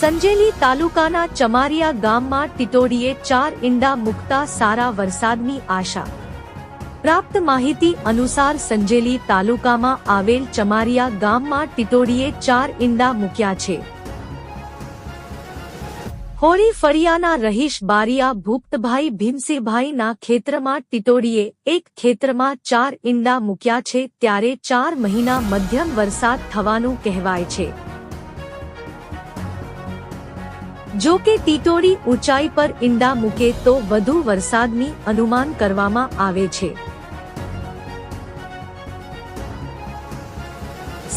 સંજેલી તાલુકાના ચમારિયા ગામમાં ટિટોડીએ ચાર ઈંડા મૂકતા સારા વરસાદની આશા. પ્રાપ્ત માહિતી અનુસાર સંજેલી તાલુકામાં આવેલ ચમારિયા ગામમાં ટિટોડીએ ચાર ઈંડા મૂક્યા છે. હોળી ફળિયાના રહીશ બારિયા ભૂપતભાઈ ભીમસિંહભાઈના ખેતરમાં ટિટોડીએ એક ખેતરમાં ચાર ઈંડા મૂક્યા છે ત્યારે ચાર મહિના મધ્યમ વરસાદ થવાનું કહેવાય છે. જો કે ટીટોડી ઊંચાઈ પર ઈંડા મૂકે તો વધુ વરસાદની અનુમાન કરવામાં આવે છે.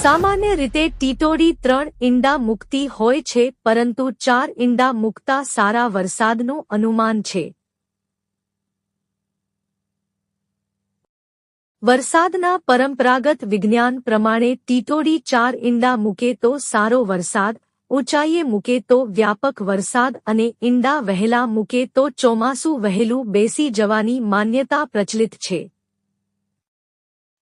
સામાન્ય રીતે ટીટોડી ત્રણ ઈંડા મૂકતી હોય છે, પરંતુ ચાર ઈંડા મૂકતા સારા વરસાદનું અનુમાન છે. વરસાદના પરંપરાગત વિજ્ઞાન પ્રમાણે ટીટોડી ચાર ઈંડા મૂકે તો સારો વરસાદ ઊંચાઈએ મૂકે તો વ્યાપક વરસાદ અને ઈંડા વહેલા મૂકે તો ચોમાસું વહેલું બેસી જવાની માન્યતા પ્રચલિત છે.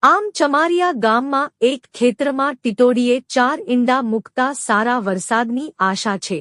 આમ ચમારિયા ગામમાં એક ખેતરમાં ટીટોડીએ ચાર ઈંડા મૂકતા સારા વરસાદની આશા છે.